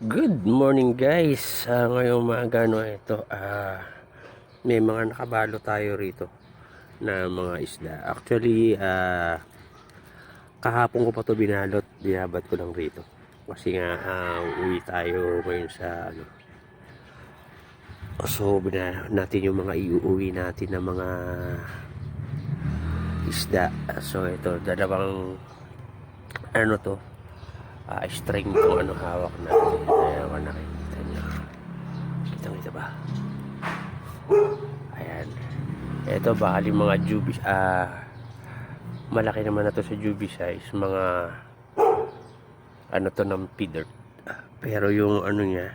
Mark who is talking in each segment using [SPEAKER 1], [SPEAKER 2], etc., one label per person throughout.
[SPEAKER 1] Good morning guys. Uh, ngayong maaga no ito ah may mga nakabalo tayo rito na mga isda. Actually ah kahapon ko pa to binalot, binabat ko lang rito. Kasi nga ah, uwi tayo ngayon sa ano. So bina natin yung mga iuwi natin na mga isda. So ito dalawang ano to ah string kung ano hawak natin. Ayan nakikita nyo. Kita kita ba? Ayan. Ito yung mga jubi ah malaki naman na to sa jubi size. Mga ano to ng feeder. Pero yung ano niya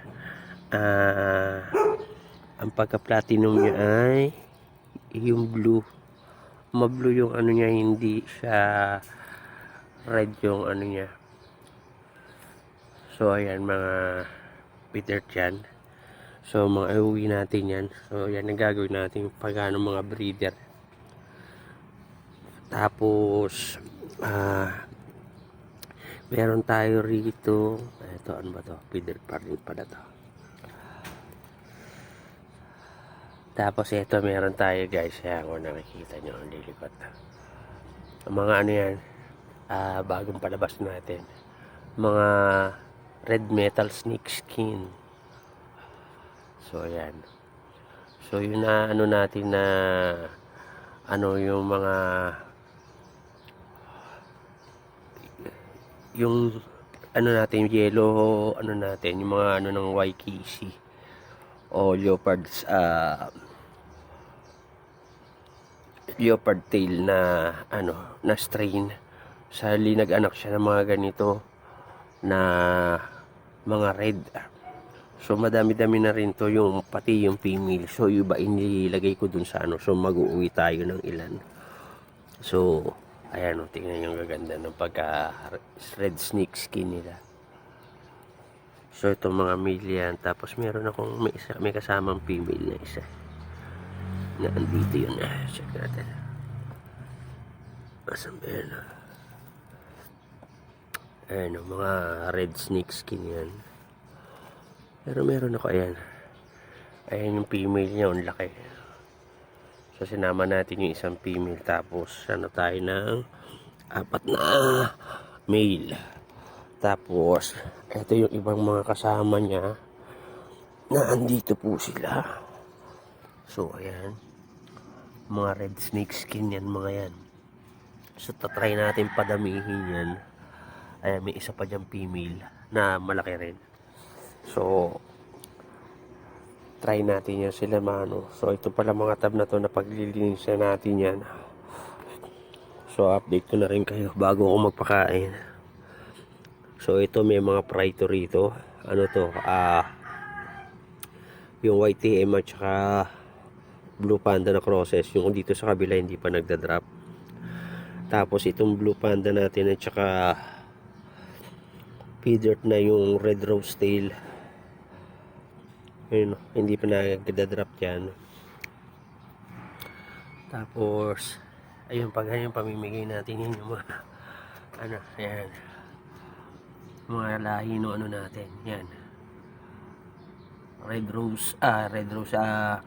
[SPEAKER 1] ah ang pagka-platinum niya ay yung blue. Ma-blue yung ano niya, hindi siya red yung ano niya. So, ayan, mga Peter Chan. So, mga iuwi natin yan. So, yan ang gagawin natin pag ano, mga breeder. Tapos, ah, meron tayo rito. Ito, ano ba to? Feeder pa rin pala to. Tapos, ito, meron tayo guys. Ayan, kung nakikita nyo, ang lilipat. Ang mga ano yan, ah, bagong palabas natin. Mga red metal snake skin. So, ayan. So, yun na ano natin na ano yung mga yung ano natin yellow ano natin yung mga ano ng YKC o leopards ah leopard tail na ano na strain sa nag-anak siya ng mga ganito na mga red. So madami-dami na rin to yung pati yung female. So iba inilagay ko dun sa ano. So mag-uwi tayo ng ilan. So ayan o tingnan yung gaganda ng pagka red snake skin nila. So itong mga male yan. Tapos meron akong may, isa, may kasamang female na isa. Na andito yun. Ah check natin. Asan ba yan ah Ayan o, mga red snake skin yan. Pero meron ako, ayan. Ayan yung female niya, ang laki. So, sinama natin yung isang female. Tapos, ano tayo ng apat na male. Tapos, ito yung ibang mga kasama niya na andito po sila. So, ayan. Mga red snake skin yan, mga yan. So, tatry natin padamihin yan. Ayan, may isa pa dyan female na malaki rin. So, try natin yan sila mano. So, ito pala mga tab na to na paglilinisan natin yan. So, update ko na rin kayo bago ako magpakain. So, ito may mga prito rito. Ano to? Ah, yung YTM at saka Blue Panda na crosses. Yung dito sa kabila hindi pa nagda-drop. Tapos itong Blue Panda natin at saka feeder na yung red rose tail. Ayun hindi pa nagda-drop yan. Tapos ayun pag ganyan pamimigay natin yun yung mga ano yan mga lahi no ano natin yan. Red rose ah red rose ah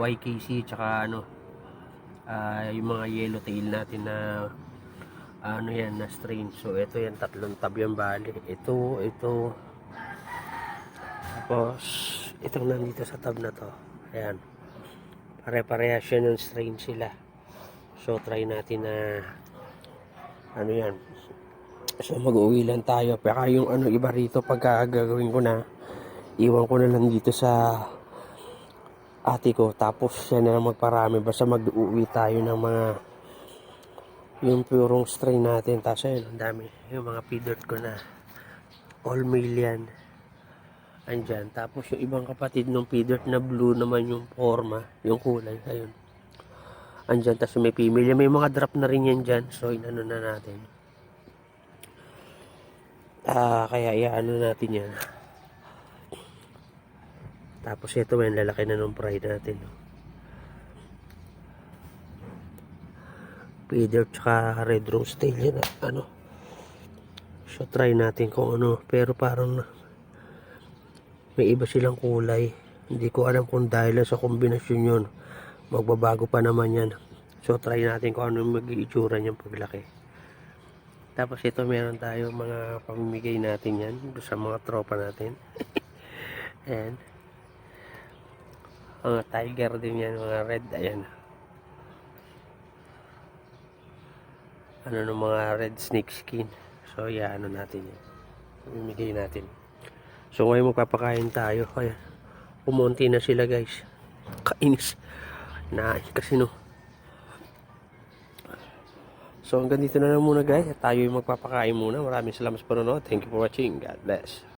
[SPEAKER 1] YKC tsaka ano ah yung mga yellow tail natin na ano yan na strain so ito yan tatlong tab yan bali. Ito ito. Tapos itong nandito sa tab na to. Ayan. Pare-parehas yan ng strain sila. So try natin na ano yan. So mag-uwi lang tayo. Pero yung ano iba rito pagka gagawin ko na iwan ko na lang dito sa ate ko. Tapos siya na magparami. Basta mag-uwi tayo ng mga yung purong strain natin. Tapos ayun ang dami. Yung mga feeder ko na all yan andyan. Tapos yung ibang kapatid ng feeder na blue naman yung forma yung kulay. Ayun. Andyan. Tapos may female. May mga drop na rin yan dyan. So inano na natin. Ah kaya iaano natin yan. Tapos ito may lalaki na nung pride natin no? Feeder tsaka red rose tail yan ah. ano So try natin kung ano. Pero parang may iba silang kulay. Hindi ko alam kung dahil sa kombinasyon yun. Magbabago pa naman yan. So try natin kung ano mag-iitsura niyang paglaki. Tapos ito meron tayo mga pamimigay natin yan sa mga tropa natin. Ayan. Mga tiger din yan, mga red. Ayan. Ano ng mga red snake skin. So, yeah, ano natin yan. Pamimigay natin. So, ngayon magpapakain tayo. Kaya, pumunti na sila guys. Kainis. Na, kasi no. So, hanggang dito na lang muna guys. Tayo yung magpapakain muna. Maraming salamat sa panonood. Thank you for watching. God bless.